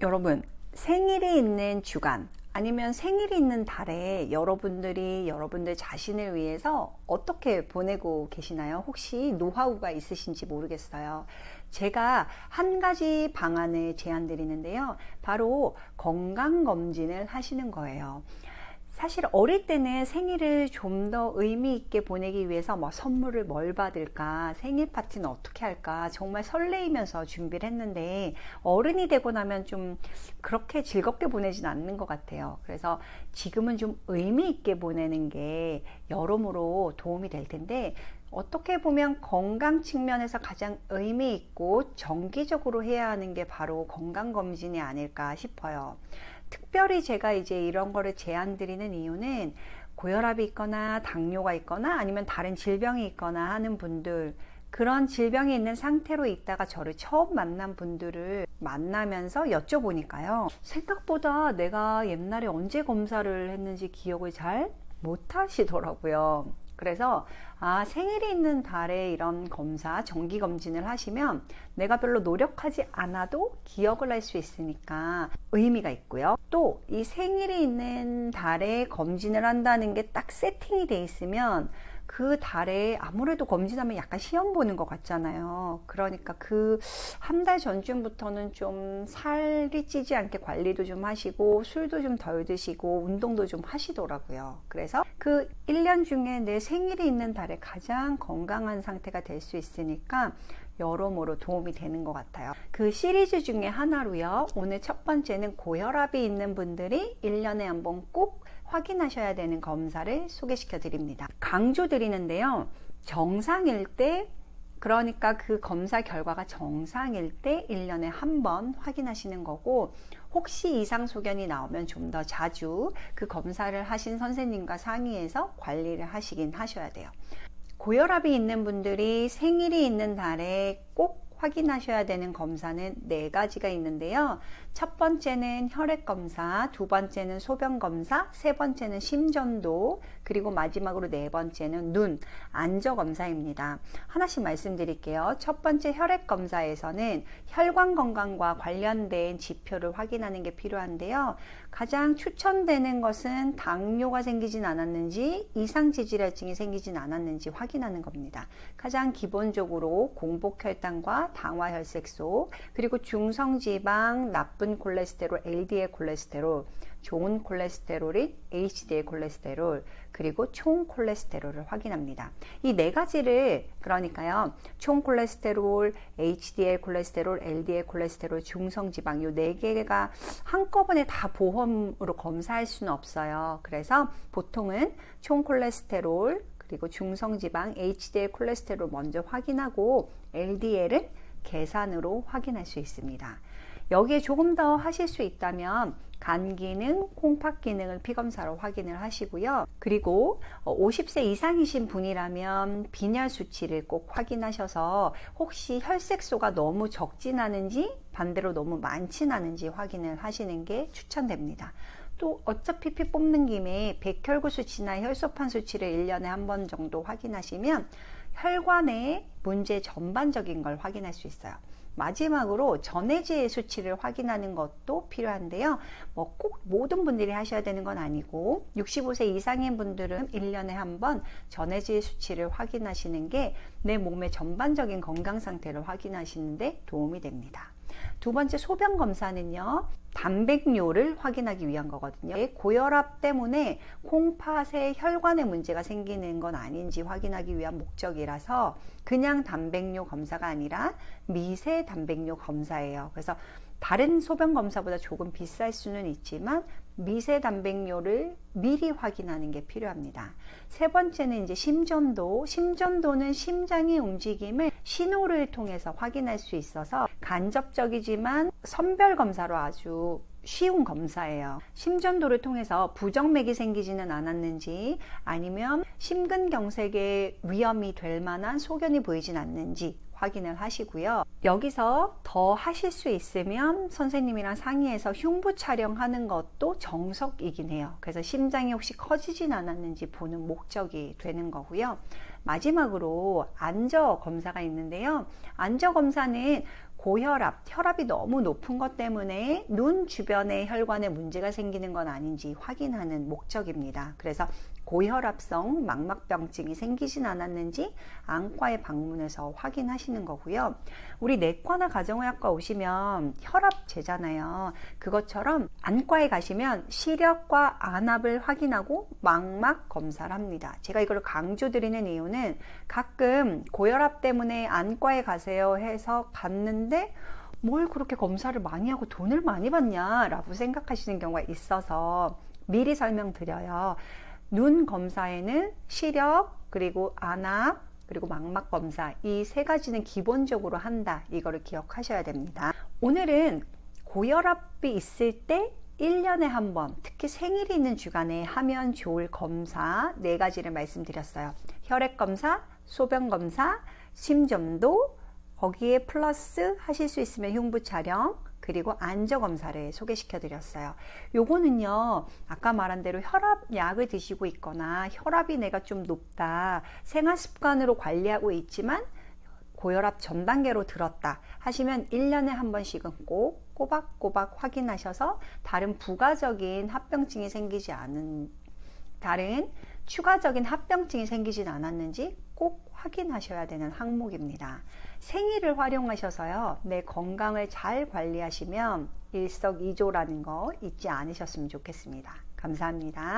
여러분, 생일이 있는 주간, 아니면 생일이 있는 달에 여러분들이 여러분들 자신을 위해서 어떻게 보내고 계시나요? 혹시 노하우가 있으신지 모르겠어요. 제가 한 가지 방안을 제안 드리는데요. 바로 건강검진을 하시는 거예요. 사실 어릴 때는 생일을 좀 더 의미 있게 보내기 위해서 뭐 선물을 뭘 받을까, 생일 파티는 어떻게 할까, 정말 설레이면서 준비를 했는데 어른이 되고 나면 좀 그렇게 즐겁게 보내진 않는 것 같아요. 그래서 지금은 좀 의미 있게 보내는 게 여러모로 도움이 될 텐데 어떻게 보면 건강 측면에서 가장 의미 있고 정기적으로 해야 하는 게 바로 건강검진이 아닐까 싶어요. 특별히 제가 이제 이런 거를 제안 드리는 이유는 고혈압이 있거나 당뇨가 있거나 아니면 다른 질병이 있거나 하는 분들 그런 질병이 있는 상태로 있다가 저를 처음 만난 분들을 만나면서 여쭤보니까요. 생각보다 내가 옛날에 언제 검사를 했는지 기억을 잘 못 하시더라고요. 그래서 아 생일이 있는 달에 이런 검사 정기 검진을 하시면 내가 별로 노력하지 않아도 기억을 할 수 있으니까 의미가 있고요. 또 이 생일이 있는 달에 검진을 한다는 게 딱 세팅이 돼 있으면 그 달에 아무래도 검진하면 약간 시험 보는 것 같잖아요. 그러니까 그 한 달 전쯤부터는 좀 살이 찌지 않게 관리도 좀 하시고 술도 좀 덜 드시고 운동도 좀 하시더라고요. 그래서 그 1년 중에 내 생일이 있는 달에 가장 건강한 상태가 될 수 있으니까 여러모로 도움이 되는 것 같아요. 그 시리즈 중에 하나로요. 오늘 첫 번째는 고혈압이 있는 분들이 1년에 한 번 꼭 확인하셔야 되는 검사를 소개시켜 드립니다. 강조 드리는데요. 정상일 때 그러니까 그 검사 결과가 정상일 때 1년에 한 번 확인하시는 거고 혹시 이상 소견이 나오면 좀 더 자주 그 검사를 하신 선생님과 상의해서 관리를 하시긴 하셔야 돼요. 고혈압이 있는 분들이 생일이 있는 달에 꼭 확인하셔야 되는 검사는 네 가지가 있는데요. 첫 번째는 혈액 검사, 두 번째는 소변 검사, 세 번째는 심전도, 그리고 마지막으로 네 번째는 눈, 안저 검사입니다. 하나씩 말씀드릴게요. 첫 번째 혈액 검사에서는 혈관 건강과 관련된 지표를 확인하는 게 필요한데요. 가장 추천되는 것은 당뇨가 생기진 않았는지, 이상 지질혈증이 생기진 않았는지 확인하는 겁니다. 가장 기본적으로 공복혈당과 당화 혈색소, 그리고 중성 지방, 나쁜 콜레스테롤, LDL 콜레스테롤, 좋은 콜레스테롤인 HDL 콜레스테롤, 그리고 총 콜레스테롤을 확인합니다. 이 네 가지를 그러니까요. 총 콜레스테롤, HDL 콜레스테롤, LDL 콜레스테롤, 중성 지방 이네 개가 한꺼번에 다 보험으로 검사할 수는 없어요. 그래서 보통은 총 콜레스테롤 그리고 중성지방 HDL 콜레스테롤 먼저 확인하고 LDL은 계산으로 확인할 수 있습니다. 여기에 조금 더 하실 수 있다면 간 기능, 콩팥 기능을 피검사로 확인을 하시고요. 그리고 50세 이상이신 분이라면 빈혈 수치를 꼭 확인하셔서 혹시 혈색소가 너무 적진 않은지 반대로 너무 많진 않은지 확인을 하시는 게 추천됩니다. 또 어차피 피 뽑는 김에 백혈구 수치나 혈소판 수치를 1년에 한 번 정도 확인하시면 혈관의 문제 전반적인 걸 확인할 수 있어요. 마지막으로 전해질 수치를 확인하는 것도 필요한데요. 뭐 꼭 모든 분들이 하셔야 되는 건 아니고 65세 이상인 분들은 1년에 한 번 전해질 수치를 확인하시는 게 내 몸의 전반적인 건강 상태를 확인하시는데 도움이 됩니다. 두 번째 소변 검사는요. 단백뇨를 확인하기 위한 거거든요. 고혈압 때문에 콩팥에 혈관에 문제가 생기는 건 아닌지 확인하기 위한 목적이라서 그냥 단백뇨 검사가 아니라 미세 단백뇨 검사예요. 그래서 다른 소변 검사보다 조금 비쌀 수는 있지만 미세 단백뇨를 미리 확인하는 게 필요합니다. 세 번째는 이제 심전도. 심전도는 심장의 움직임을 신호를 통해서 확인할 수 있어서 간접적이지만 선별 검사로 아주 쉬운 검사예요. 심전도를 통해서 부정맥이 생기지는 않았는지 아니면 심근경색의 위험이 될 만한 소견이 보이진 않는지 확인을 하시고요. 여기서 더 하실 수 있으면 선생님이랑 상의해서 흉부 촬영하는 것도 정석이긴 해요. 그래서 심장이 혹시 커지진 않았는지 보는 목적이 되는 거고요. 마지막으로 안저 검사가 있는데요. 안저 검사는 고혈압, 혈압이 너무 높은 것 때문에 눈 주변에 혈관에 문제가 생기는 건 아닌지 확인하는 목적입니다. 그래서 고혈압성 망막병증이 생기진 않았는지 안과에 방문해서 확인하시는 거고요. 우리 내과나 가정의학과 오시면 혈압 재잖아요. 그것처럼 안과에 가시면 시력과 안압을 확인하고 망막 검사를 합니다. 제가 이걸 강조드리는 이유는 가끔 고혈압 때문에 안과에 가세요 해서 갔는데 뭘 그렇게 검사를 많이 하고 돈을 많이 받냐라고 생각하시는 경우가 있어서 미리 설명드려요. 눈 검사에는 시력, 그리고 안압, 그리고 망막 검사 이 세 가지는 기본적으로 한다. 이거를 기억하셔야 됩니다. 오늘은 고혈압이 있을 때 1년에 한 번, 특히 생일이 있는 주간에 하면 좋을 검사 네 가지를 말씀드렸어요. 혈액 검사, 소변 검사, 심점도, 거기에 플러스 하실 수 있으면 흉부 촬영, 그리고 안저 검사를 소개시켜 드렸어요. 요거는요, 아까 말한 대로 혈압 약을 드시고 있거나 혈압이 내가 좀 높다, 생활 습관으로 관리하고 있지만 고혈압 전 단계로 들었다 하시면 1년에 한 번씩은 꼭 꼬박꼬박 확인하셔서 다른 부가적인 합병증이 생기지 않은 다른 추가적인 합병증이 생기진 않았는지 꼭 확인하셔야 되는 항목입니다. 생일을 활용하셔서요, 내 건강을 잘 관리하시면 일석이조라는 거 잊지 않으셨으면 좋겠습니다. 감사합니다.